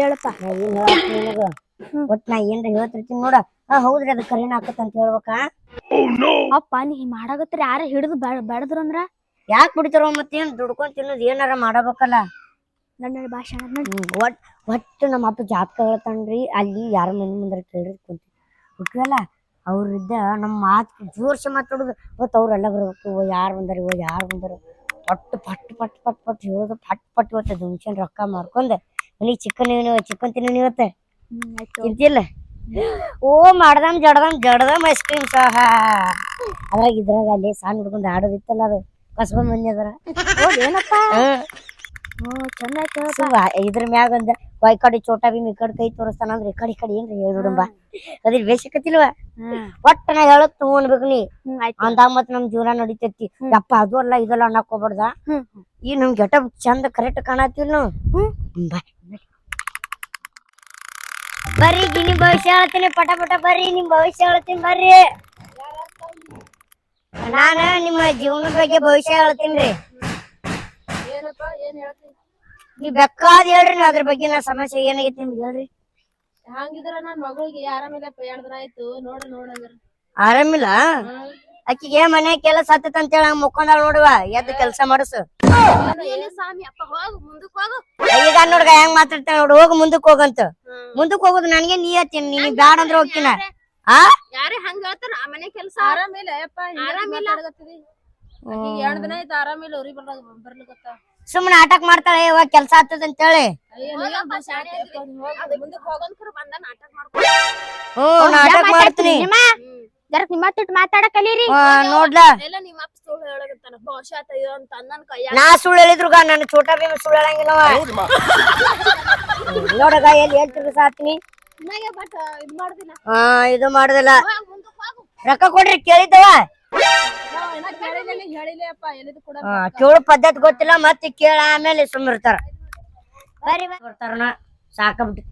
ಹೇಳಪ್ಪ. ನಾ ಏನ್ ಹೇಳಾಕ್ ನಿನಗ ಒಟ್ ನಾ ಏನ್ರ ಹೇಳ್ತಿರ್ತೀನಿ ನೋಡ. ಆ ಹೌದ್ರಿ ಅದ ಕರಿನ ಆಕತ್ ಅಂತ ಹೇಳ್ಬೇಕಾ? ಅಪ್ಪ ನೀ ಮಾಡಾಕತ್ತರ? ಯಾರ ಹಿಡಿದು ಬೆಳದ್ರ ಅಂದ್ರ? ಯಾಕ್ ಬಿಡ್ತಾರೋ ಮತ್ತೇನ್ ದುಡ್ಕೊಂಡ್ ತಿನ್ನೋದ್ ಏನಾರ ಮಾಡಬೇಕಲ್ಲ? ನನ್ನ ಭಾಷೆ ಒಟ್ ಒಟ್ಟು ನಮ್ಮ ಅಪ್ಪ ಜಾತಕ ಹೇಳ್ತಾನ್ರಿ ಅಲ್ಲಿ ಯಾರ ಮನೆ ಮುಂದ್ರ ಕೇಳ್ರಿ ಕುಂತಿ ಹುಟ್ಟವಲ್ಲ ಅವ್ರಿದ್ದ ನಮ್ಮ ಮಾತ್ ಜೋರ್ಸಿ ಮಾತಾಡುದು. ಇವತ್ತು ಅವ್ರೆಲ್ಲ ಬರ್ಬೇಕು. ಓ ಯಾರು ಬಂದಾರ? ಓ ಯಾರು ಬಂದಾರ? ಪಟ್ ಪಟ್ ಪಟ್ ಪಟ್ ಪಟ್ ಹೇಳೋದು. ಪಟ್ ಪಟ್ ಇವತ್ತು ದುಂಚನ್ ರೊಕ್ಕ ಮಾರ್ಕೊಂಡ್ ಮನಿಗ್ ಚಿಕನ್ ಚಿಕನ್ ತಿನ್ನ ಇವತ್ತ ತಿಂತಿಲ್ಲ ಓ ಮಾಡ್ದಮ್ ಜಡ್ದಮ್ ಜಡ್ದಮ್ ಐಸ್ ಕ್ರೀಮ್ ಸಹ. ಅದ್ರಾಗ ಇದ್ರಾಗ ಅಲ್ಲಿ ಸಣ್ಣ ಹುಡ್ಕೊಂಡ್ ಆಡೋದಿತ್ತಲ್ಲ ಅದು. ಕಸ್ಬ ಮಂದಿ ಅದರ. ಏನಪ್ಪ ಚಂದ ಇದ್ರ ಮ್ಯಾಗ ಒಂದ ಈ ಕಡೆ ಚೋಟ ಭೀಮ್ ಈ ಕಡೆ ಕೈ ತೋರಿಸ್ತಾನ ಅಂದ್ರೆ ಈ ಕಡೆ ಈ ಕಡೆ ಏನ್ರಿ ಹೇಳುಡುಂಬ ಅದ್ರ ಬೇಸಕತ್ತಿಲ್ವ ಒಟ್ಟ ನಾ ಹೇಳಕ್ ತಗೊಂಡ್ಬೇಕು ನೀ. ಅಂದ ಮತ್ ನಮ್ ಜೀವನ ನಡಿತೈತಿ. ಯಪ್ಪ ಅದು ಅಲ್ಲ ಇದೆಲ್ಲ ಅನ್ನಕ್ ಹೋಗ್ಬಾರ್ದ. ಈ ನಮ್ ಗೆಟಪ್ ಚಂದ ಕರೆಕ್ಟ್ ಕಾಣತಿಲ್ ನಾವು ಬರ್ರಿ ಗಿನಿ ಭವಿಷ್ಯ ಹೇಳ್ತೀನಿ. ಪಟ ಪಟ ಬರ್ರಿ ನಿಮ್ ಭವಿಷ್ಯ ಹೇಳ್ತೀನಿ. ಬರ್ರಿ. ನಾನ ನಿಮ್ಮ ಜೀವನದ ಬಗ್ಗೆ ಭವಿಷ್ಯ ಹೇಳ್ತೀನಿ ನೀವ್ ಬೇಕಾದ ಹೇಳ್ರಿ ನಾ ಅದ್ರ ಬಗ್ಗೆ ನಾ ಸಮಸ್ಯೆ ಏನಾಗೈತಿ ನಿಮ್ಗೆ ಹೇಳ್ರಿ. ಹಂಗಿದ್ರ ನನ್ ಮಗಳಿಗೆ ಆರಾಮಿಲ್ಲ ಎರಡ್ ದಿನ ಆಯ್ತು ನೋಡ ನೋಡಂದ್ರ ಆರಾಮಿಲ್ಲ ಅಕ್ಕಿಗೆ ಮನೆ ಕೆಲಸ ಹತ್ತತ ಅಂತ ಹೇಳಿ ಹಂಗ ಮುಕ್ಕೊಂಡಾಳ ನೋಡುವ ಎದ್ದು ಕೆಲಸ ಮಾಡಸು. ಸ್ವಾಮಿ ಅಪ್ಪ ಹೋಗು ಮುಂದಕ್ ಹೋಗು. ಈಗ ನೋಡ್ಗ ಹೆಂಗ್ ಮಾತಾಡ್ತಾಳ ನೋಡು ಹೋಗು ಮುಂದಕ್ ಹೋಗಂತ. ಮುಂದಕ್ ಹೋಗುದು ನನಗೆ ನೀ ಹತ್ತೀನಿ ನೀ ಬ್ಯಾಡ ಅಂದ್ರೆ ಹೋಗ್ತೀನ. ಆ? ಯಾರೇ ಹಂಗ ಹೇಳ್ತಾರ ಆ ಮನೆ ಕೆಲಸ? ಆರಾಮಿಲ್ಲ ಯಪ್ಪ ಆರಾಮಿಲ್ಲ ಎರಡ್ ದಿನ ಆಯ್ತು ಆರಾಮಿಲ್ಲ ಉರಿ ಬರ್ಲಾಗ ಬರ್ಲಿಕತ್ತ ಸುಮ್ಮನೆ ನಾಟಕ ಮಾಡ್ತಾಳೆ ಇವಾಗ ಕೆಲಸ ಆಗ್ತದ ಅಂತ ಹೇಳಿ ಬಂದ ನಾಟಕ ಮಾಡ್ಕೊ. ಹ್ಮ್ ನಾಟಕ ಮಾಡ್ತೀನಿ. ನಿಮ್ಮ? ಮಾತಾಡಕ್ ಕಲೀರಿ. ಆ, ನೋಡ್ಲಾ? ಎಲ್ಲ ನಿಮ್ಮ ಅಪ್ಪ ಸುಳ್ಳು ಹೇಳಕತ್ತಾನ. ಬಹುಶಃ ತೆಗೆದು ಅಂತ ನನ್ ಕೈಯಾಗ. ನಾ ಸುಳ್ಳು ಹೇಳಿದ್ರು ನನ್ನ ಚೋಟ ಭೀಮ ಸುಳ್ಳು ಹೇಳಂಗಿಲ್ಲವ ನೋಡಗ ಎಲ್ಲಿ ಹೇಳ್ತಿದ್ರು ಸಾತ್ನಿ ಇದ್ ಮಾಡ್ದಿಲ್ಲ ಹಾ ಇದು ಮಾಡುದಿಲ್ಲ. ಮುಂದಕ್ ಹೋಗು. ರೊಕ್ಕ ಕೊಡ್ರಿ ಕೇಳಿದ್ದವ? ಕೇಳು ಪದ್ಧತಿ ಗೊತ್ತಿಲ್ಲ ಮತ್ತೆ ಕೇಳ ಆಮೇಲೆ ಸುಮ್ಮಿರ್ತಾರ ಬರಿ ಬರ್ತಾರನ ಸಾಕಬಿಟ್ಟು.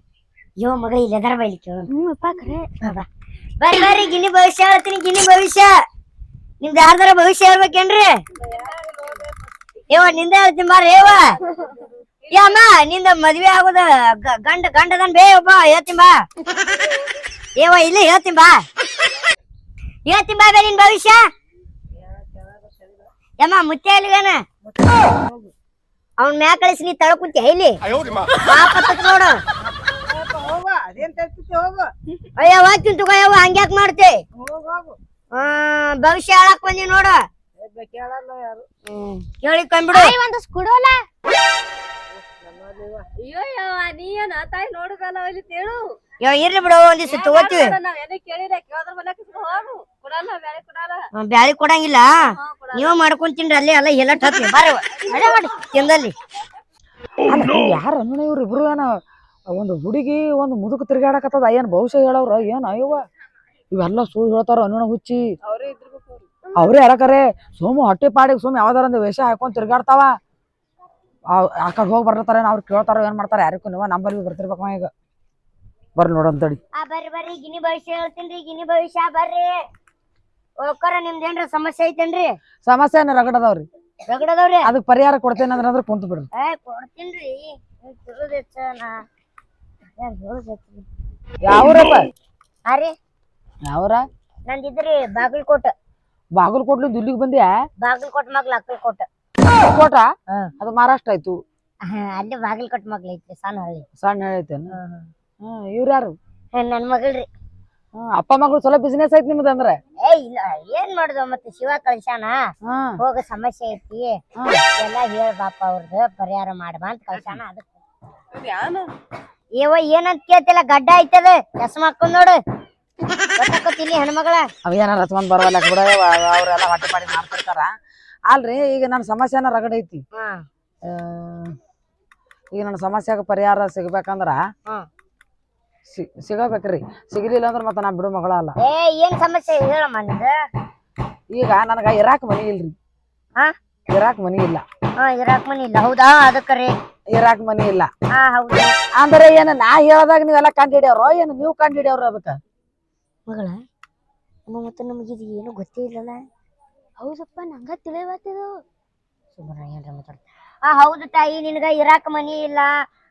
ಯೋ ಮಗ ಇಲ್ಲಿ ಎದರ ಬೈಲಿ ಕೇಳು. ಬರ್ರಿ ಬರ್ರಿ ಗಿನಿ ಭವಿಷ್ಯ ಹೇಳ್ತೀನಿ ಗಿನಿ ಭವಿಷ್ಯ. ನಿಮ್ದು ಯಾರ್ದಾರ ಭವಿಷ್ಯ ಹೇಳ್ಬೇಕೇನ್ರಿ? ಏವ ನಿಂದ ಹೇಳ್ತೀನಿ ಬಾರ ಏವ ಯಮ್ಮ ನಿಂದ ಮದ್ವೆ ಆಗೋದ ಗಂಡ ಗಂಡದನ್ ಬೇ ಒಬ್ಬ ಹೇಳ್ತೀನಿ ಬಾ. ಏವ ಇಲ್ಲ ಹೇಳ್ತೀನಿ ಬಾ. ಹೇಳ್ತೀನಿ ಬಾ ಬೇ ನಿನ್ ಭವಿಷ್ಯ. ಯಮ್ಮ ಮುತ್ತೆ ಅಲ್ಲಿಗನ ಅವ್ನ ಮ್ಯಾಗ ಕಳಿಸಿ ನೀ ತಳ ಕುಂತಿ ಇಲ್ಲಿ ಪಾಪ ನೋಡು ಹೋಗು ಅದೇನ್ ತರ್ತಿತ್ತು ಹೋಗು ಅಯ್ಯ ಹೋಗ್ತೀನಿ ತಗೋ ಯವ್ವ ಹಂಗ್ಯಾಕ್ ಮಾಡ್ತಿ? ಹೋಗ್ ಹೋಗು ಆ, ಭವಿಷ್ಯ ಹೇಳಕ್ ಬಂದಿ ನೋಡು. ಕೇಳಲ್ಲ ಯಾರು ಕೇಳಿ ಕಂಬಿಡು ಒಂದು ಕುಡೋಲ? ಅಯ್ಯೋ ಯವ್ವ, ನೀ ಏನ ತಾಯಿ ನೋಡುದಲ್ಲ ಅಲ್ಲಿ ತೇಳು ಯೋ ಇರ್ಲಿ ಬಿಡು ಒಂದಿವ್ಸ ತಗೋತೀವಿ. ನಾವ್ ಏನೇ ಕೇಳಿಲ್ಲ ಕೇಳಿದ್ರ ಮನೆ ಹೋಗು. ಕೊಡಲ್ಲ ಬ್ಯಾಳೆ ಕೊಡಲ್ಲ. ಹ್ಮ್, ಬ್ಯಾಳಿ ಕೊಡಂಗಿಲ್ಲ. ನೀವ್ ಮಾಡ್ಕೊಂಡ್ ತಿನ್ರಿ ಅಲ್ಲಿ ಎಲ್ಲ ಎಲ್ಲ ಬಾರಿ ಮಾಡಿ ತಿಂದಲ್ಲಿ. ಯಾರ ಅನ್ನ ಇವ್ರು ಇಬ್ರು ಏನ ಒಂದು ಹುಡುಗಿ ಒಂದು ಮುದುಕ ತಿರ್ಗಾಡಕತ್ತದ ಏನ್ ಭವಿಷ್ಯ ಹೇಳವ್ರ ಏನ್ ಅಯ್ಯವ ಇವೆಲ್ಲ ಸುಳ್ಳು ಹೇಳ್ತಾರ ಅನ್ನ ಹುಚ್ಚಿ. ಅವ್ರೇ ಹೇಳಕರೇ ಸೋಮು ಹೊಟ್ಟೆ ಪಾಡಿಗೆ ಸೋಮು ಯಾವ್ದಾರ ಒಂದು ವೇಷ ಹಾಕೊಂಡ್ ತಿರ್ಗಾಡ್ತಾವ? ಆ- ಕಡೆ ಹೋಗಿ ಬರ್ತಾರ ಅವ್ರು ಕೇಳ್ತಾರ ಏನ್ ಮಾಡ್ತಾರೆ ಯಾರಿಗೂ ನೀವು ನಂಬಲ್ಲಿ ಬರ್ತಿರ್ಬೇಕು ಈಗ. ಬರ್ರಿ ನೋಡಂತಡಿ ಆ ಬರ್ರಿ ಬರ್ರಿ. ಗಿನಿ ಭವಿಷ್ಯ ಹೇಳ್ತೀನಿ ಗಿನಿ ಭವಿಷ್ಯ ಬರ್ರಿ. ಓಕರ ನಿಮ್ದೇನ್ರ ಸಮಸ್ಯೆ ಐತೇನ್ರಿ? ಸಮಸ್ಯೆ ಏನ ರಗಡದವ್ರಿ ರಗಡದವ್ರಿ ಅದಕ್ಕೆ ಪರಿಹಾರ ಕೊಡ್ತೇನೆ ಅಂದ್ರೆ ಅಂದ್ರೆ ಕುಂತ ಬಿಡ್ರಿ. ಏ ಕೊಡ್ತೀನ್ರಿ ಯಾವ್ರಪ್ಪ? ಹಾ ರೀ. ಯಾವ್ರ? ನಂದಿದ್ರಿ ಬಾಗಲಕೋಟ. ಬಾಗಲಕೋಟ್ಲಿಂದ ಇಲ್ಲಿಗೆ ಬಂದ್ಯಾ? ಬಾಗಲಕೋಟ್ ಮಗ್ಲ ಅಕ್ಕಲ್ಕೋಟ ಕೋಟ? ಅದು ಮಹಾರಾಷ್ಟ್ರ ಆಯ್ತು. ಅಲ್ಲಿ ಬಾಗಲಕೋಟ್ ಮಗ್ಲ ಐತ್ರಿ ಸಣ್ಣ ಹಳ್ಳಿ. ಸಣ್ಣ ಹಳ್ಳಿ ಹ್ಮ್ ಇವ್ರ ಯಾರು? ಹಾ, ನನ್ ಮಗಳ್ರಿ. ಅಪ್ಪ ಮಗಳು ಚಲೋ ಬಿಸಿನೆಸ್ ಐತಿ ನಿಮ್ದು ಅಂದ್ರೆ? ಏ ಇಲ್ಲ ಏನ್ ಮಾಡುದು ಮತ್ತೆ ಶಿವ ಕಳ್ಸ್ಯಾನ? ಹ್ಮ್ ಹೋಗ ಸಮಸ್ಯೆ ಐತಿ. ಎಲ್ಲಾ ಹೇಳ ಬಾಪ ಅವ್ರದ್ದು ಪರಿಹಾರ ಮಾಡ್ಬಾ ಅಂತ ಕಳ್ಸ್ಯಾನ ಅದಕ್ಕೆ. ಏವ ಏನಂತ ಕೇಳ್ತಿಲ್ಲ ಗಡ್ಡ ಐತದ. ಕೆಸ ಹಾಕೊಂಡ್ ನೋಡು. ಹೆಣ್ಮಗಳ. ಅವ ಏನಾರ ಹಚ್ಕೊಂಡ್ ಬರವಲ್ಲ ಕೂಡ ಅವ್ರೆಲ್ಲ ಹೊಟ್ಟೆ ಪಾಡಿ ಮಾಡ್ತಿರ್ತಾರ ಅಲ್ರಿ ಈಗ ನನ್ನ ಸಮಸ್ಯೆನ ರಗಡೈತಿ ಆ, ಈಗ ನನ್ನ ಸಮಸ್ಯೆಗೆ ಪರಿಹಾರ ಸಿಗ್ಬೇಕಂದ್ರ ಹ್ಮ್. ಸಿ- ಸಿಗಬೇಕ್ರಿ. ಸಿಗಲಿಲ್ಲ ಅಂದ್ರೆ ಮತ್ತೆ ನಾ ಬಿಡು ಮಗಳ ಅಲ್ಲ. ಏ ಏನ್ ಸಮಸ್ಯೆ ಹೇಳಮ್ಮ ನಿಂದ? ಈಗ ನನಗ ಇರಾಕ್ ಮನಿ ಇಲ್ರಿ. ಹಾ? ಇರಾಕ್ ಮನಿ ಇಲ್ಲ. ಹಾ ಇರಾಕ್ ಮನಿ ಇಲ್ಲ. ಹೌದಾ? ಅದಕ್ಕರಿ ಇರಾಕ್ ಮನಿ ಇಲ್ಲ. ಹಾ ಹೌದು. ಅಂದ್ರೆ ಏನ ನಾ ಹೇಳ್ದಾಗ ನೀವೆಲ್ಲ ಕಂಡು ಹಿಡಿಯವ್ರ ಏನು ನೀವು ಕಂಡು ಹಿಡಿಯವ್ರ ಅದಕ್ಕ? ಮಗಳ ಅಮ್ಮ ಮತ್ತೆ ನಮಗೆ ಇದು ಏನು ಗೊತ್ತೇ ಇಲ್ಲಲ್ಲ. ಹೌದಪ್ಪ ನಂಗ ತಿಳಿವತ್ತಿದು. ಸುಮ್ಮನೆ ಏನ್ರ ಮಾತಾಡ್ತ ಆ ಹೌದು ತಾಯಿ ನಿನಗ ಇರಾಕ್ ಮನಿ ಇಲ್ಲ.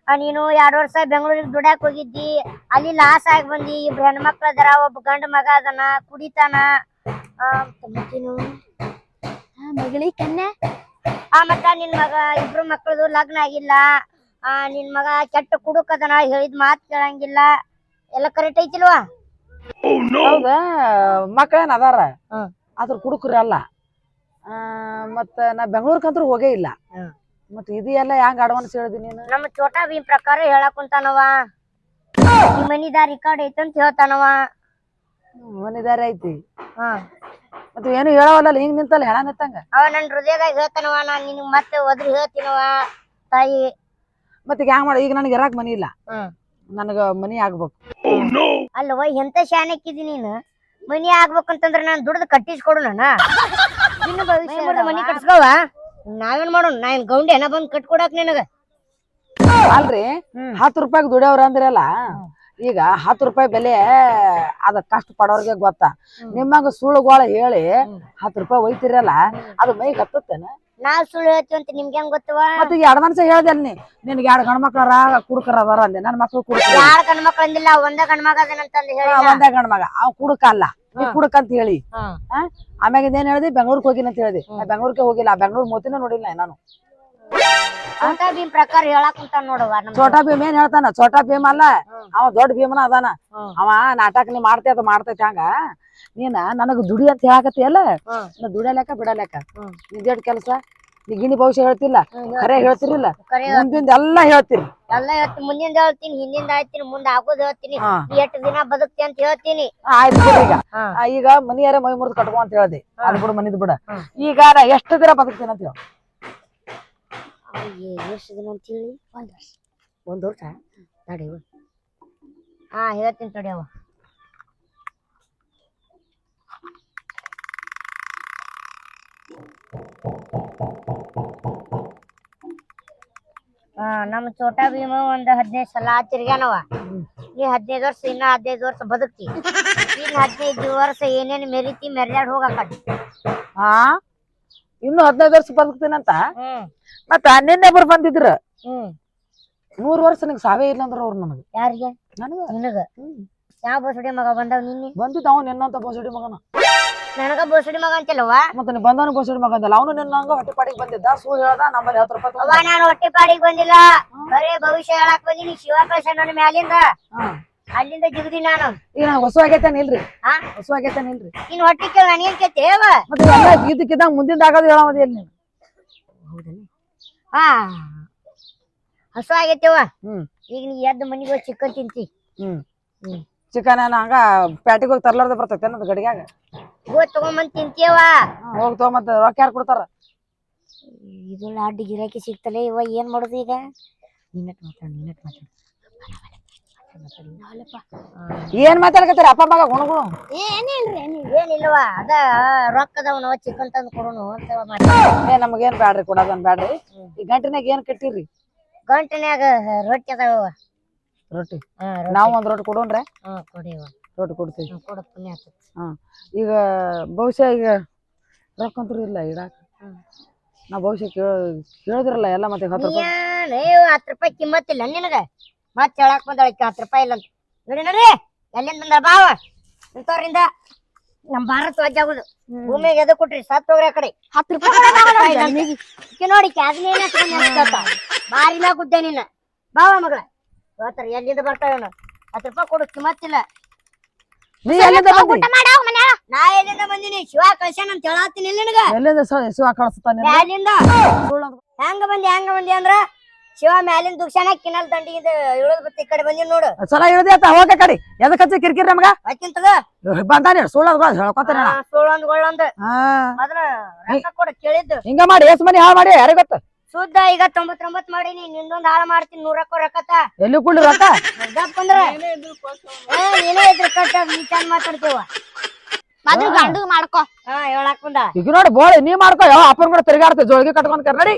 ಆ, ನೀನು ಎರಡ್ ವರ್ಷ ಬೆಂಗಳೂರಿಗೆ ದುಡ್ಯಾಕ್ ಹೋಗಿದ್ದಿ. ಅಲ್ಲಿ ಲಾಸ್ ಆಗಿ ಬಂದಿ. ಇಬ್ರು ಹೆಣ್ಮಕ್ಳು ಅದರ ಒಬ್ಬ ಗಂಡ ಮಗ ಅದನ ಕುಡಿತಾನ. ಆ, ಮತ್ತೇನು? ಮಗಳಿ ಕನ್ಯಾ? ಆ ಮತ್ತ ನಿನ್ ಮಗ ಇಬ್ರು ಮಕ್ಳದು ಲಗ್ನ ಆಗಿಲ್ಲ. ಆ ನಿನ್ ಮಗ ಕೆಟ್ಟ ಕುಡುಕ್ ಅದನ ಹೇಳಿದ್ ಮಾತ್ ಕೇಳಂಗಿಲ್ಲ. ಎಲ್ಲ ಕರೆಕ್ಟ್ ಐತಿಲ್ವಾ? ಹೌದಾ? ಮಕ್ಕಳೇನ್ ಅದಾರ? ಹ್ಮ್. ಅದ್ರ ಕುಡುಕ್ರಿ ಅಲ್ಲ ಆ, ಮತ್ತ ನಾ ಬೆಂಗಳೂರ್ಕಂತ್ರ ಹೋಗೇ ಇಲ್ಲ. ಮತ್ತ ಇದೆಲ್ಲ ಇದು ಎಲ್ಲ ಹೆಂಗ್ ಅಡ್ವಾನ್ಸ್ ಹೇಳಿದಿ ನೀನು? ನಮ್ಮ ಚೋಟಾ ಭೀಮ್ ಪ್ರಕಾರ ಹೇಳಕ್ ಕುಂತಾನವ ಈ ಮನಿದಾರ್ ರೆಕಾರ್ಡ್ ಐತೆ ಅಂತ ಹೇಳ್ತಾನವ. ಮನಿದಾರ ಐತಿ. ಹಾ. ಮತ್ತೆ ಏನು ಹೇಳವಲ್ಲ ಹಿಂಗ್ ನಿಂತಲ್ಲ ಹೇಳ ನಿಂತಂಗ? ಅವ ನನ್ ಹೃದಯದಾಗ ಹೇಳ್ತಾನವ ನಾನ್ ನಿನಗ್ ಮತ್ತೆ ಒದ್ರಿ ಹೇಳ್ತೀನವ ತಾಯಿ. ಮತ್ತೆ ಈಗ ಹ್ಯಾಂಗ ಮಾಡ ಈಗ ನನಗೆ ಇರಾಕ್ ಮನಿ ಇಲ್ಲ. ಹ್ಮ್. ನನಗ ಮನಿ ಆಗ್ಬೇಕು. ಅಲ್ಲವ ಎಂತ ಶಾಣಕ್ಕಿದಿ ನೀನು? ಮನಿ ಆಗ್ಬೇಕಂತಂದ್ರ ನಾನು ದುಡ್ದು ಕಟ್ಟಿಸ್ಕೊಡು ನಾನ. ಮನಿ ಕಟ್ಸ್ಕೊವ? ನಾವೇನ್ ಮಾಡೋಣ ನಾ ಏನ್ ಗೌಂಡಿ ಏನ ಬಂದ್ ಕಟ್ಕೊಡಕ್ ನಿನಗ? ಅಲ್ರಿ ಹತ್ತು ರೂಪಾಯಿಗೆ ದುಡಿಯವ್ರ ಅಂದ್ರಲ್ಲ ಈಗ ಹತ್ತು ರೂಪಾಯಿ ಬೆಲೆ ಅದ ಕಷ್ಟ ಪಡೋರ್ಗೆ ಗೊತ್ತ. ನಿಮ್ಮಂಗ ಸುಳ್ಳುಗಳ ಹೇಳಿ ಹತ್ತು ರೂಪಾಯಿ ಒಯ್ತಿರಲ್ಲ ಅದು ಮೈಗೆ ಹತ್ತತ್ತೇನ? ನಾವ್ ಸುಳ್ಳು ಹೇಳ್ತೀವಿ ಅಂತ ನಿಮ್ಗೆ ಹೆಂಗ್ ಗೊತ್ತವ? ಮತ್ತೆ ಎರಡ್ ಮನ್ಸ ಹೇಳ್ದೆ ನೀ ನಿನ್ಗೆ ಎರಡ್ ಗಂಡ್ ಮಕ್ಳರ ಕುಡುಕರ ಅದಾರ ಅಂದೆ ನನ್ನ ಮಕ್ಳು ಕುಡುಕ ಯಾರ ಗಂಡ್ ಮಕ್ಳು ಅಂದಿಲ್ಲ ಒಂದ ಗಂಡ್ ಮಗ ಅದನಂತಂದು ಹೇಳಿ ಒಂದೇ ಗಂಡ್ ಮಗ ಅವ್ ಕುಡುಕ ಅಲ್ಲ. ಕುಡುಕ ಅಂತ ಹೇಳಿ. ಆ? ಆಮ್ಯಾಗ ಇದೇನ್ ಹೇಳ್ದಿ? ಬೆಂಗ್ಳೂರ್ಗೆ ಹೋಗಿನ ಅಂತ ಹೇಳ್ದಿ. ನಾ ಬೆಂಗ್ಳೂರ್ಗೆ ಹೋಗಿಲ್ಲ. ಬೆಂಗ್ಳೂರ್ ಮೋತಿನ ನೋಡಿಲ್ಲ ನಾನು. ಚೋಟಾ ಭೀಮ್ ಪ್ರಕಾರ ಹೇಳಕ್ ಕುಂತಾನ ನೋಡವ್ವ ನಮ್ ಛೋಟಾ ಭೀಮ್ ಏನ್ ಹೇಳ್ತಾನ? ಛೋಟಾ ಭೀಮ್ ಅಲ್ಲ. ಅವ ದೊಡ್ಡ ಭೀಮನ ಅದಾನ. ಅವ ನಾಟಕ ನೀ ಮಾಡ್ತೇ ಅದು ಮಾಡ್ತೈತಿ ಹಂಗ. ನೀನ ನನಗ ದುಡಿ ಅಂತ ಹೇಳಕತ್ತಿ ಅಲ್ಲ? ದುಡಿಯಲೆಕ್ಕ ಬಿಡಲೆಕ್ಕ. ನಿದೇಟ್ ಕೆಲಸ? ನೀ ಗಿಣಿ ಭವಿಷ್ಯ ಹೇಳ್ತಿಲ್ಲ ಖರೆ ಹೇಳ್ತಿರಿಲ್ಲ ಕರೆ ಮುಂದಿಂದ ಎಲ್ಲಾ ಹೇಳ್ತೀರಿ ಎಲ್ಲ ಹೇಳ್ತೀನಿ. ಮುಂದಿಂದ ಹೇಳ್ತೀನಿ ಹಿಂದಿಂದ ಹೇಳ್ತೀನಿ ಮುಂದೆ ಆಗೋದು ಹೇಳ್ತೀನಿ. ಎಷ್ಟು ದಿನ ಬದುಕ್ತಿ ಅಂತ ಹೇಳ್ತೀನಿ. ಆಯ್ತು ಈಗ. ಆ, ಈಗ ಮನಿಯಾರ ಮೈ ಮುರಿದು ಕಟ್ಕೋ ಅಂತ ಹೇಳ್ದೆ. ಅದು ಬಿಡು ಮನಿದ್ ಬಿಡ. ಈಗ ನಾ ಎಷ್ಟು ದಿನ ಬದುಕ್ತೀನಿ ಅಂತ ಹೇಳ. ಎಷ್ಟು ದಿನ ಅಂತ ಹೇಳಿ? ಒಂದ್ ವರ್ಷ. ಒಂದ್ ವರ್ಷ? ತಡಿ ಹಾ ಹೇಳ್ತೀನಿ ತಡಿಯವ ಹಾ ನಮ್ಮ ಚೋಟಾ ಭೀಮ ಒಂದ್ ಹದಿನೈದು ಸಲ ತಿರ್ಗ್ಯಾನವ. ನೀ ಹದಿನೈದು ವರ್ಷ ಇನ್ನ ಹದಿನೈದು ವರ್ಷ ಬದುಕ್ತಿ. ಇನ್ನ ಹದಿನೈದು ವರ್ಷ ಏನೇನ್ ಮೆರಿತಿ ಮೆರ್ಯಾಡ್ ಹೋಗಕಡಿ ಹಾ ಇನ್ನು ಹದಿನೈದು ವರ್ಷ ಬದುಕ್ತೀನಂತ? ಹ್ಮ್. ಮತ್ತ ನಿನ್ನೆ ಒಬ್ರು ಬಂದಿದ್ರ. ಹ್ಮ್. ನೂರ್ ವರ್ಷ ನಿಂಗೆ ಸಾವೇ ಇಲ್ಲ ಅಂದ್ರ ಅವ್ರು ನನಗ. ಯಾರಿಗೆ? ನನಗ? ನಿನಗ? ಯಾವ ಬೋಸಡಿ ಮಗ ಬಂದವ್ ನಿನ್ನೆ? ಬಂದಿದ್ದ ಅವ್ನು ನಿನ್ನಂತ ಬಸಡಿ ಮಗನ. ನನಗ ಬೋಸಡಿ ಮಗ ಅಂತಲ್ವಾ ಮತ್ತೆ ನೀ ಬಂದವನು ಬೋಸಡಿ ಮಗ ಅಂತಲ್ಲ ಅವನು ನಿನ್ನಂಗ ಹೊಟ್ಟೆ ಪಾಡಿಗೆ ಬಂದಿದ್ದ. ಸುಳ್ಳು ಹೇಳ್ದ ನಮ್ಮಲ್ಲಿ ಹತ್ತು ರೂಪಾಯಿ ಅವ್ವ ತಗೊಂಡ. ನಾನು ಹೊಟ್ಟೆ ಪಾಡಿಗೆ ಬಂದಿಲ್ಲ. ಬರೇ ಭವಿಷ್ಯ ಹೇಳಕ್ ಬಂದಿನಿ ಶಿವ ಕಳ್ಸ ನನ್ನ ಮ್ಯಾಲಿಂದ ಅಲ್ಲಿಂದ ಜಿಗದಿ ನಾನು. ಈಗ ನಂಗೆ ಹೊಸ ಆಗೈತೇನ್ ಇಲ್ರಿ? ಹಾ ಹೊಸ ಆಗೈತೇನ್ ಇಲ್ರಿ? ಇನ್ ಹೊಟ್ಟೆ ಕೇಳ ನನಗೇನ್ ಕೇಳ್ತೇವ ಮತ್ತೆ ಎಲ್ಲ ಮುಂದಿಂದ ಆಗೋದು ಹೇಳೋದು ಎಲ್ಲಿ ನೀನು? ಹಾ ಹಸು ಆಗೈತೆವ ಹ್ಮ್. ಈಗ ನೀ ಎದ್ದು ಮನಿಗೆ ಹೋಗಿ ಚಿಕನ್ ತಿಂತಿ. ಹ್ಮ್. ಹ್ಮ್. ಚಿಕನ್ ಹಂಗ ಪ್ಯಾಟಿಗೆ ಹೋಗಿ ತರ್ಲಾರ್ದ ಬರ್ತೈತೆ ಅನ್ನೋದು ಗಡಿಗ್ಯಾಗ? ಹೋಗಿ ತಗೊಂಬಂದ್ ತಿಂತೀಯವ ಹೋಗಿ ತಗೋ ಮತ್ತೆ ರೊಕ್ಕ ಯಾರು ಕೊಡ್ತಾರ? ಇದು ಲಾಡ್ ಗಿರಾಕಿ ಸಿಗ್ತಲ್ಲ ಇವ ಏನ್ ಮಾಡೋದು ಈಗ? ನಿನ್ನಟ್ ಮಾತಾಡ ನಿನ್ನಟ್ ಮಾತಾಡ. ಏನ್ ಮಾತಾಡ್ಕತ್ತೀರಿ ಅಪ್ಪ ಮಗ ಗುಣಗುಣ ಏನಿಲ್ರಿ ಏನಿಲ್ವಾ ಅದ ರೊಕ್ಕದವನು ಚಿಕನ್ ತಂದು ಕೊಡೋನು ಅಂತ ಮಾತಾಡ ಏ ನಮಗೇನ್ ಬ್ಯಾಡ್ರಿ ಕೊಡೋದನ್ ಬ್ಯಾಡ್ರಿ. ಈ ಗಂಟಿನಾಗ ಏನ್ ಕಟ್ಟಿರಿ? ಗಂಟನ್ಯಾಗ ರೊಟ್ಟಿ ಅದಾವ ರೊಟ್ಟಿ? ಹಾ ನಾವು ಒಂದ್ ರೊಟ್ಟಿ ಕೊಡೋಣ್ರೆ. ಹಾ ಕೊಡಿವ ರೊಟ್ಟಿ ಕೊಡ್ತೀವಿ ಕೊಡ ಪುಣ್ಯ ಆತತ್ ಹಾ ಈಗ ಬಹುಶಃ ಈಗ ರೊಕ್ಕ ಇಲ್ಲ ಇಡಾಕ. ನಾ ಬಹುಶಃ ಕೇಳ ಕೇಳಿದ್ರಲ್ಲ ಎಲ್ಲ ಮತ್ತೆ ಹತ್ತು ರೂಪಾಯಿ. ನೀನ್ ಹತ್ತು ರೂಪಾಯಿ ಕಿಮ್ಮತ್ತಿಲ್ಲ ನಿನಗೆ. ಮತ್ತೆ ಹೇಳಕ್ ಬಂದಾಳ ಈಕಿ ಹತ್ತು ರೂಪಾಯಿ ಇಲ್ಲ ಅಂತ ನೋಡಿ. ನೋಡ್ರಿ ಎಲ್ಲಿಂದ ಬಂದ ಬಾವ ಇಂಥವ್ರಿಂದ ನಮ್ಮ ಭಾರತ ಆಗುದು. ಭೂಮಿಗೆ ಎದು ಕೊಟ್ರಿ ಸತ್ ಹೋಗ್ರಿ ಆ ಕಡೆ. ಹತ್ತು ರೂಪಾಯಿ ಈಕಿ ನೋಡಿ ಬಾರಿನ ಏನ ಬಾರಿ ಮ್ಯಾಗ ಗುದ್ದೆ ನಿನ್ನ. ಬಾವ ಮಗಳ. ಹೇಳ್ತಾರ ಎಲ್ಲಿಂದ ಬರ್ತಾವೇನು ಹತ್ತು ರೂಪಾಯಿ ಕೊಡು ಕಿಮ್ಮತ್ತಿಲ್ಲ ನೀ ಎಲ್ಲಿಂದ ಬಂದಿ? ಮಾಡಾವ ಮನ್ಯಾಗ. ನಾ ಎಲ್ಲಿಂದ ಬಂದಿನಿ? ಶಿವ ಕಳ್ಸ್ಯಾನ ಅಂತ ಹೇಳತ್ತೀನಿ ನಿನಗ. ಎಲ್ಲಿಂದ ಸ- ಶಿವ ಕಳಿಸ್ತಾನೆ ಮ್ಯಾಲಿಂದ. ಹೆಂಗ ಬಂದಿ ಹೆಂಗ ಬಂದಿ ಅಂದ್ರ ಶಿವ ಮ್ಯಾಲಿಂದ ದುಕ್ಷಾನ ಕಿನಲ್ ದಂಡಿಗೆ ಇಳಿದ್ ಬತ್ತಿ ಈ ಕಡೆ ಬಂದಿ ನೋಡು. ಸಲ ಇಳಿದೆ ಆತ ಹೋಗ ಕಡಿ. ಎದಕ್ ಹಚ್ಚಿ ಕಿರಿಕಿರಿ ನಮಗ? ಅಕ್ಕಿನ್ ತಗೋ. ಬಂದಾನೆ ಸುಳ್ಳು ಹೇಳ್ಕೊತಾನೆ ಆ, ಸುಳ್ಳೊಂದ್ ಗೊಳ್ಳೊಂದ್ ಹಾ. ಮೊದಲ ರೊಕ್ಕ ಕೊಡ ಕೇಳಿದ್ದು. ಹಿಂಗ ಮಾಡಿ ಎಸ್ ಮನಿ ಹಾಳು ಮಾಡಿ ಯಾರಿಗ್ ಗೊತ್ತ? ಸುದ್ದ ಈಗ ತೊಂಬತ್ತೊಂಬತ್ ಮಾಡೀನಿ ನಿಂದೊಂದ್ ಹಾಳ ಮಾಡ್ತೀನಿ ನೂರಕ್ಕೂ ರೊಕ್ಕತ. ಎಲ್ಲಿ ಕೂಡ್ಲಿ ರೊಕ್ಕ? ಬಂದ್ರ ಏ ನೀನೇ ಇದ್ರ ಕಟ್ಟ ನೀ ಚಂದ ಮಾತಾಡ್ತೀವ ಮೊದ್ಲು ಗಂಡು ಮಾಡ್ಕೋ. ಹಾ ಹೇಳಕ್ ಬಂದ ಈಗ ನೋಡಿ ಬೋಳಿ ನೀ ಮಾಡ್ಕೋ ಯಾವ ಅಪ್ಪನ ಕೂಡ ತಿರ್ಗಾಡ್ತೀವಿ ಜೋಳಿಗೆ ಕಟ್ಕೊಂಡ್ ಕರ್ನಡಿ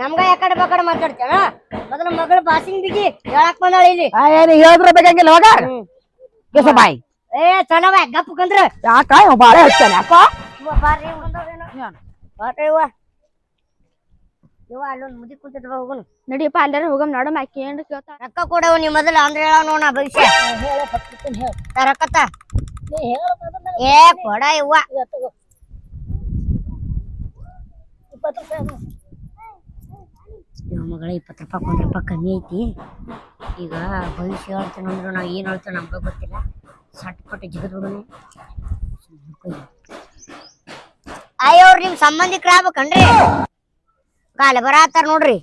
ನಮ್ಗ ಯಾಕಡೆ ಬಕಡೆ ಮಾತಾಡ್ತೇವ ಮೊದಲ ಮಗಳ ಬಾಸಿಂಗ್ ಬಿಗಿ ಹೇಳಕ್ ಬಂದಾಳ ಇಲ್ಲಿ. ಆ ಏನ್ ಹೇಳಿದ್ರೆ ಬೇಕಾಗಿಲ್ಲ ಹೋಗ ಕೆಸ ಬಾಯಿ. ಏ ಚಲೋ ಗಪ್ ಕಂದ್ರ. ಯಾಕ? ಇವ ಬಾಳೆ ಹಚ್ಚಾನೆ ಯಾಕ? ಬಾರಿ ಬಂದವೇನೋ ಅವ್ವ. ಇವ ಅಲ್ಲೊಂದ್ ಮುದಿ ಕುಂತಿದ್ ಬಾ ಹೋಗುನು. ನಡಿಯಪ್ಪ ಅಲ್ಲಾರ ಹೋಗಮ್ ನೋಡಮ್ ಆಕಿ ಏನ್ರ ಕೇಳ್ತಾಳ. ರೊಕ್ಕ ಕೊಡವ ನೀ ಮೊದಲು ಅಂದ್ರೆ ಹೇಳ ನೋಡ ಭವಿಷ್ಯ. ಏ ಕೊಡ ಇವ್ವ. ಇವ ಮಗಳ ಇಪ್ಪತ್ತು ರೂಪಾಯಿ ಒಂದು ರೂಪಾಯಿ ಕಮ್ಮಿ ಐತಿ. ಈಗ ಭವಿಷ್ಯ ಹೇಳ್ತೇನೆ ಅಂದ್ರೆ ನಾವು ಏನ್ ಹೇಳ್ತೇವೆ ನಮ್ಗೆ ಗೊತ್ತಿಲ್ಲ. ಸಟ್ ಪಟ್ಟು ಜಿಗದ್ ಅವ್ರ ನಿಮ್ ಸಂಬಂಧಿಕರ ಆಗ್ಬೇಕನ್ರಿ. ಕಾಲ ಬರಾತಾರ ನೋಡ್ರಿ.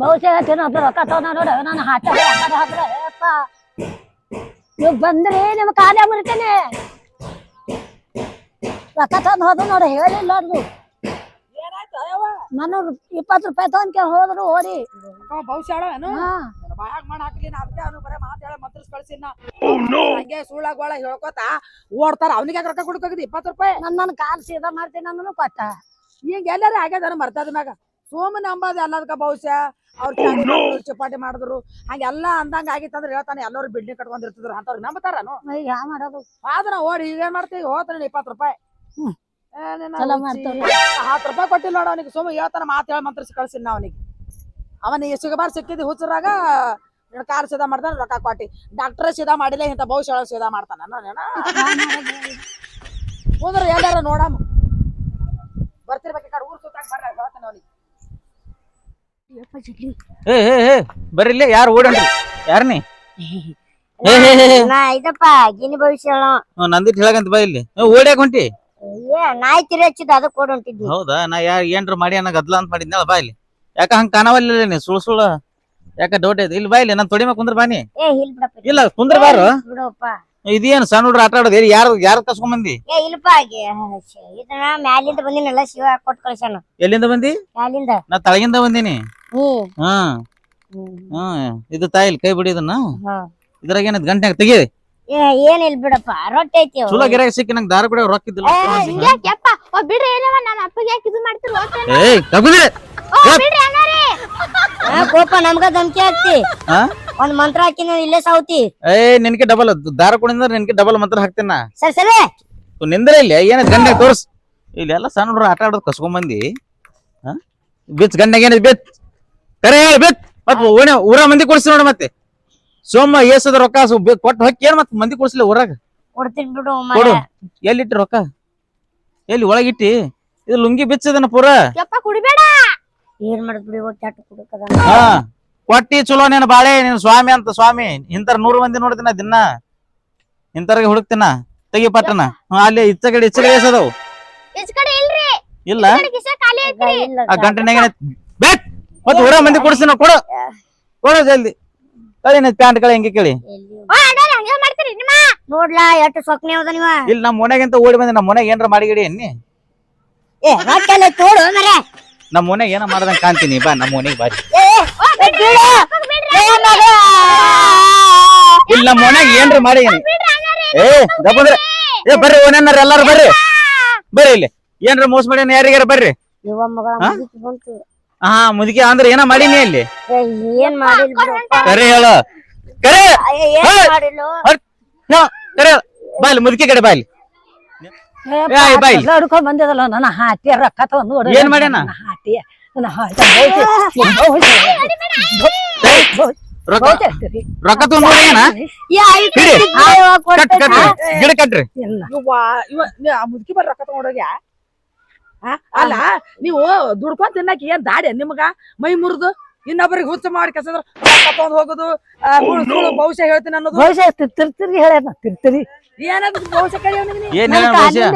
ಬಹುಶಃ ತಿನ್ನೋದು ರೊಕ್ಕ ತಗೊಂಡ ನೋಡ. ನಾನು ಹಾಟ ಹಾಕ್ರೆ ಅಪ್ಪ. ನೀವು ಬಂದ್ರಿ ನಿಮ್ಮ ಕಾಲ ಮುರಿತೇನೆ ರೊಕ್ಕ ತಂದು ಹೋದ್ರು ನೋಡ ಹೇಳಿಲ್ಲ ಅದು ನಾನು ಇಪ್ಪತ್ತು ರೂಪಾಯಿ ತಗೊಂಡ್ಕೆ ಹೋದ್ರು ಹೋರಿ ಭವಿಷ್ಯ ಬಾಯಾಗ ಮಾಡಿ ಹಾಕ್ಲಿ ನಾ ಅದಕ್ಕೆ ಅವನು ಬರೇ ಮಾತು ಹೇಳ ಮಂತ್ರ ಕಳ್ಸಿನ ಹಂಗೆ ಸುಳ್ಳಾಗ ಒಳ ಹೇಳ್ಕೊತ ಓಡ್ತಾರ. ಅವನಿಗೆ ರೊಕ್ಕ ಕೊಡ್ಕೋಗಿದ್ ಇಪ್ಪತ್ತು ರೂಪಾಯಿ? ನನ್ನ ನನ್ನ ಕಾಲ್ ಸೀದಾ ಮಾಡ್ತೀನಿ ನಾನು ಕೊಟ್ಟ. ಈಗ ಎಲ್ಲಾರ ಆಗ್ಯದ ಮರ್ತದ ಮ್ಯಾಗ. ಸೋಮ ಅಂಬಾದ ಎಲ್ಲದಕ್ಕ ಬಹುಶಃ ಅವ್ರ ಮಾಡಿದ್ರು, ಚಪಾಟಿ ಮಾಡಿದ್ರು. ಹಂಗೆಲ್ಲ ಅಂದಂಗ ಆಗಿತ್ತಂದ್ರೆ ಹೇಳ್ತಾನೆ ಎಲ್ಲರೂ ಬಿಲ್ಡಿಂಗ್ ಕಟ್ಕೊಂಡಿರ್ತಿದ್ರು ಅಂತವ್ರಿಗೆ ನಂಬತಾರನು ಈಗ ಯಾ ಮಾಡೋದು? ಆದ್ರ ಓಡಿ ಈಗ ಏನ್ ಮಾಡ್ತೀವಿ ಹೋತಾನೆ ಇಪ್ಪತ್ತು ರೂಪಾಯಿ. ಹತ್ತು ರೂಪಾಯಿ ಕೊಟ್ಟಿಲ್ಲ ನೋಡ ಅವನಿಗೆ. ಸೋಮ ಹೇಳ್ತಾನೆ ಮಾತು ಹೇಳಿ ಮಂತ್ರಿಸಿ ಕಳ್ಸಿನ ಅವನಿಗೆ. ಅವನಿಗೆ ಸಿಗಬಾರ್ ಸಿಕ್ಕಿದ್ದು ಹುಚ್ಚರಾಗ ಕಾರ್ ಸೀದಾ ಮಾಡ್ತಾನೆ ರೊಕ್ಕ ಕೊಟ್ಟಿ. ಡಾಕ್ಟರ್ ಸೀದಾ ಮಾಡಿಲ್ಲ ಇಂಥ ಬಹುಶಃ ಸೀದಾ ಮಾಡ್ತಾನ. ಹೋದ್ರ ಎಲ್ಲಾರ ನೋಡಮ್ಮ. ಬರ್ತಿರ್ಬೇಕು ಈ ಕಡೆ ಊರ್ ಸುತ್ತಾಕ ಬರ್ರಿ ಹೇಳ್ತಾನೆ ಅವನಿಗೆ. ಏ ಏ ಏ ಬರ್ರಿಲ್ಲ ಯಾರು ಓಡನ್ರಿ ಯಾರ ನೀ? ಏ ಏ ಏ, ಏ. ನಾ ಇದಪ್ಪ ಗಿನಿ ಭವಿಷ್ಯ ಹೇಳೋ. ಹ್ಞೂ, ನಂದಿಟ್ ಹೇಳಕಂತ ಬಾ ಇಲ್ಲಿ. ಏ, ಓಡ್ಯಾಕ ಹೊಂಟಿ? ಏ ನಾಯಿ ತಿರಿ ಹಚ್ಚಿದ ಅದಕ್ಕೆ ಹೊಂಟಿದ್ವಿ ಹೌದಾ? ನಾ ಯಾ ಏನ್ರ ಮಾಡಿ ಅನ್ನೋ ಗದ್ಲ ಅಂತ ಮಾಡಿದ್ನಲ್ಲ ಬಾ ಇಲ್ಲಿ. ಯಾಕ ಹಂಗ ಕಾಣವಲ್ಲ ನೀ ಸುಳ್. ಸುಳ್ಳು ಯಾಕ ಡೌಟ್ ಐತಿ? ಇಲ್ಲಿ ಬಾ ಇಲ್ಲಿ ನಾನು ತೊಡಿ ಮ್ಯಾಗ ಕುಂದ್ರ ಬಾನಿ ಏ ಇಲ್ ಬಿಡಪ್ಪ ಇಲ್ಲ. ಕುಂದ್ರ ಬಾರು. ಬಿಡಪ್ಪ. ಇದೇನು ಸಣ್ಣ ಹುಡ್ರ ಆಟ ಆಡೋದು? ಯಾರು ಯಾರು ಕಸ್ಕೊಂಡ್ ಬಂದಿ? ಏ ಇಲ್ಪ ಇದನ್ನ ಮ್ಯಾಲಿಂದ ಬಂದಿನಲ್ಲ ಶಿವ ಕೊಟ್ಟು ಕಳ್ಸ್ಯಾನ. ಎಲ್ಲಿಂದ ಬಂದಿ? ಮ್ಯಾಲಿಂದ. ನಾ ತಳಗಿಂದ ಬಂದಿನಿ. ಹ್ಮ್ ಹಾ. ಹ್ಮ್. ಇದು ತಾಯಿಲ್ ಕೈ ಬಿಡಿ ಇದನ್ನ. ಹಾ. ಇದ್ರಾಗ ಏನದ್ ಗಂಟೆಗೆ ತೆಗಿ. ಏ ಏನ್ ಇಲ್ ಬಿಡಪ್ಪ? ರೊಟ್ಟಿ ಐತಿ. ಚಲೋ ಗಿರಾಗ ಸಿಕ್ಕಿ ನಂಗೆ ದಾರ ಕೂಡ ರೊಕ್ಕ ಇದ್ದಿಲ್ಲ. ಬಿಡ್ರಿ ಏನವ ನಮ್ಮ ಅಪ್ಪಗೆ ಯಾಕೆ ಇದು ಮಾಡ್ತಿರ್ ಏ ತಗುದ್ರೆ ಕೋಪ ನಮ್ಗ ಧಮಕಿ ಹಾಕ್ತಿ. ಹಾ? ಒಂದ್ ಮಂತ್ರ ಹಾಕಿ ನಾನು ಇಲ್ಲೇ ಸಾವ್ತಿ. ಏ ನಿನ್ಗೆ ಡಬಲ್ ದಾರ ಕೊಡಿಂದ್ರ ನಿನ್ಗೆ ಡಬಲ್ ಮಂತ್ರ ಹಾಕ್ತೇನ. ಸರಿ ಸರಿ. ತು ನಿಂದ್ರೆ ಇಲ್ಲಿ ಏನ ಗಂಡ ತೋರ್ಸ್. ಇಲ್ಲಿ ಎಲ್ಲ ಸಣ್ಣ ಹುಡುಗ ಆಟ ಆಡೋದು ಕಸ್ಕೊಂಡ್ ಬಂದಿ ಹಾ? ಬಿಚ್ ಗಂಡಾಗ ಏನೈತಿ ಬಿತ್ ಕರೆ ಹೇಳಿ ಬಿತ್ ಮತ್ ಓಣ ಊರ ಮಂದಿ ಕೊಡ್ಸಿ ನೋಡ ಮತ್ತೆ. ಸೋಮ ಏಸದ ರೊಕ್ಕ ಸು- ಬಿ- ಕೊಟ್ಟು ಹೊಕ್ಕಿ ಏನ್ ಮತ್ ಮಂದಿ ಕೊಡ್ಸ್ಲಿ ಊರಾಗ? ಕೊಡ್ತೀನಿ ಬಿಡು ಕೊಡು. ಎಲ್ಲಿಟ್ಟು ಎಲ್ಲಿಟ್ಟಿ ರೊಕ್ಕ? ಎಲ್ಲಿ ಒಳಗಿಟ್ಟಿ? ಇದು ಲುಂಗಿ ಬಿಚ್ಚದನ ಪೂರ? ಯಪ್ಪ ಕುಡಿಬೇಡ. ಏನ್ ಮಾಡುದ್ ಬಿಡಿ ಹೋಗಿ ಚಟ್ ಕುಡುಕದ ಹಾ ಕೊಟ್ಟಿ ಚಲೋ ನೀನ್ ಬಾಳೆ ನೀನ್ ಸ್ವಾಮಿ ಅಂತ ಸ್ವಾಮಿ. ಇಂತರ ನೂರು ಮಂದಿ ನೋಡ್ತೀನ ದಿನ. ಇಂತರ್ಗೆ ಹುಡುಕ್ತೀನ. ತೆಗಿ ಪಟ್ಟನ. ಹಾ ಅಲ್ಲಿ ಇಚ್ಚ ಕಡೆ ಇಚ್ಚ ಕಡೆ ಎಸದವು. ಈಚ್ ಕಡೆ ಇಲ್ರಿ. ಇಲ್ಲ. ಈ ಕಡೆ ಕಿಸ ಖಾಲಿ ಐತ್ರಿ. ಇಲ್ಲ ಆ ಗಂಟೆನಾಗ ಬೇಕ್! ಮತ್ ಊರ ಮಂದಿ ಕೊಡಿಸ್ತೀನ ಕೊಡು. ಕೊಡು ಜಲ್ದಿ. ಕಳಿ ಪ್ಯಾಂಟ್ ಕಳಿ ಹೆಂಗೆ ಕೇಳಿ. ಎಲ್ಲಿ? ಓ ಅಣ್ಣಾರಿ ಹಂಗೆ ಮಾಡ್ತೀರಿ ನಿಮ್ಮ? ನೋಡ್ಲಾ ಎಷ್ಟು ಸೊಕ್ನೆ ಅದ ನೀವ? ಇಲ್ಲಿ ನಮ್ಮ ಮನೆಗಿಂತ ಓಡಿ ಬಂದಿ ನಮ್ಮ ಮನೆಗೆ ಏನ್ರ ಮಾಡಿಗಿಡಿ ಅನ್ನಿ. ಏ ರೊಕ್ಕ ತೋಡು ಮರೆ. ನಮ್ಮ ಮನೆಗೆ ಏನೋ ಮಾಡ್ದಂಗ ಕಾಣ್ತೀನಿ ಬಾ ನಮ್ಮ ಮನೆಗೆ ಬಾ. ಇಲ್ಲಿ ನಮ್ಮ ಮನೆಗೆ ಏನ್ರ ಮಾಡಿ ಏ ಗಪ್ಪಂದ್ರೆ ಏ ಬರ್ರಿ ಓನೇನಾರ ಎಲ್ಲಾರು ಬರ್ರಿ. ಬರ್ರಿ ಇಲ್ಲಿ. ಏನ್ರ ಮೋಸ ಮಾಡಿ ಯಾರಿಗಾರ ಬರ್ರಿ? ಹಾ? ಮುದುಕಿ ಅಂದ್ರೆ ಏನ ಮಾಡೀನಿ ಇಲ್ಲಿ. ಏನ್ ಕರೆ ಹೇಳ. ಕರೆ. ಕರೆ ಹೇಳು. ಬಾ ಇಲ್ಲಿ ಮುದುಕಿ ಕಡೆ ಬಾ ಬಂದಿದಲ್ಲ ನನ್ನ ಹಾಟಿ ರೊಕ್ಕ ತಗೊಂಡು ನೋಡು ಏನ್ ಮಾಡ್ಯಾನ? ನನ್ನ ಹಾಟಿ ನನ್ನ ಹಾಟಿ ಬಹುಶಃ- ಬಹುಶಃ- ರೊಕ್ಕ ಬಹುಶಃ ಇರ್ತೀರಿ. ರೊಕ್ಕ ತಗೊಂಡ್ ನೋಡಿ ಏನ ಯಾ, ಈ ಹಿಡಿ. ಕಟ್ ಗಿಡ ಕಟ್ರಿ. ಮುದುಕಿ ಬರ್ ರೊಕ್ಕ ತಗೊಂಡೋಗ್ಯಾ ಅಲ್ಲ ನೀವು ದುಡ್ಕೊಂಡ್ ತಿನ್ನಕ್ ಏನ್ ದಾಡಿ ನಿಮ್ಗ? ಮೈ ಮುರಿದು? ಇನ್ನೊಬ್ಬರಿಗೆ ಹುಚ್ಚು ಮಾಡಿ ತಗೊಂಡ್ ಹೋಗುದು ಸುಳ್ಳು ಭವಿಷ್ಯ ಹೇಳ್ತೀನಿ ಅನ್ನೋದು. ಬಹುಶಃ ತಿರ್ತಿರಿ ಹೇಳ್ಯಾನ ತಿರ್ತಿರಿ. ಏನಾದ್ರು ಭವಿಷ್ಯ ಕೈ ಅವ್ನಿಗೆ ಏನ್ ಹೇಳ ಭವಿಷ್ಯ?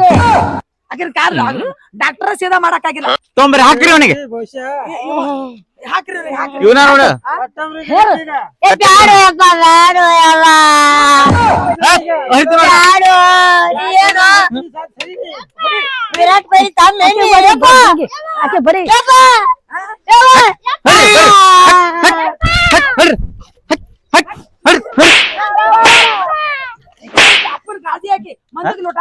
ಆಕಿನ ಕಾರ್ ಡಾಕ್ಟರ್ ಸೀದಾ ಮಾಡಕ್ಕಾಗಿಲ್ಲ. ತೊಂಬರಿ ಹಾಕ್ರಿ ಅವನಿಗೆ. ಹಾಕ್ರಿ ಅವ್ನಿಗೆ, ಹಾಕ್ರಿ ಇವನ ನೋಡ. ಬ್ಯಾಡು ಬ್ಯಾಡು. ಬ್ಯಾಡು. ಏನು? ವಿರಾಟ್ ಕೊಹ್ಲಿ ತಮ್ಮ ಆಕೆ ಎಣ್ಣೆ ಬರೀ ಯಪ್ಪ. ಹಿಂಗೆ. ಆಕೆ ಬರೀ ಯಪ್ಪ. ಯವ್ವ. ಅಪ್ಪನ ಗಾದಿ ಹಾಕಿ ಮಂದಿಗೆ ಲೋಟ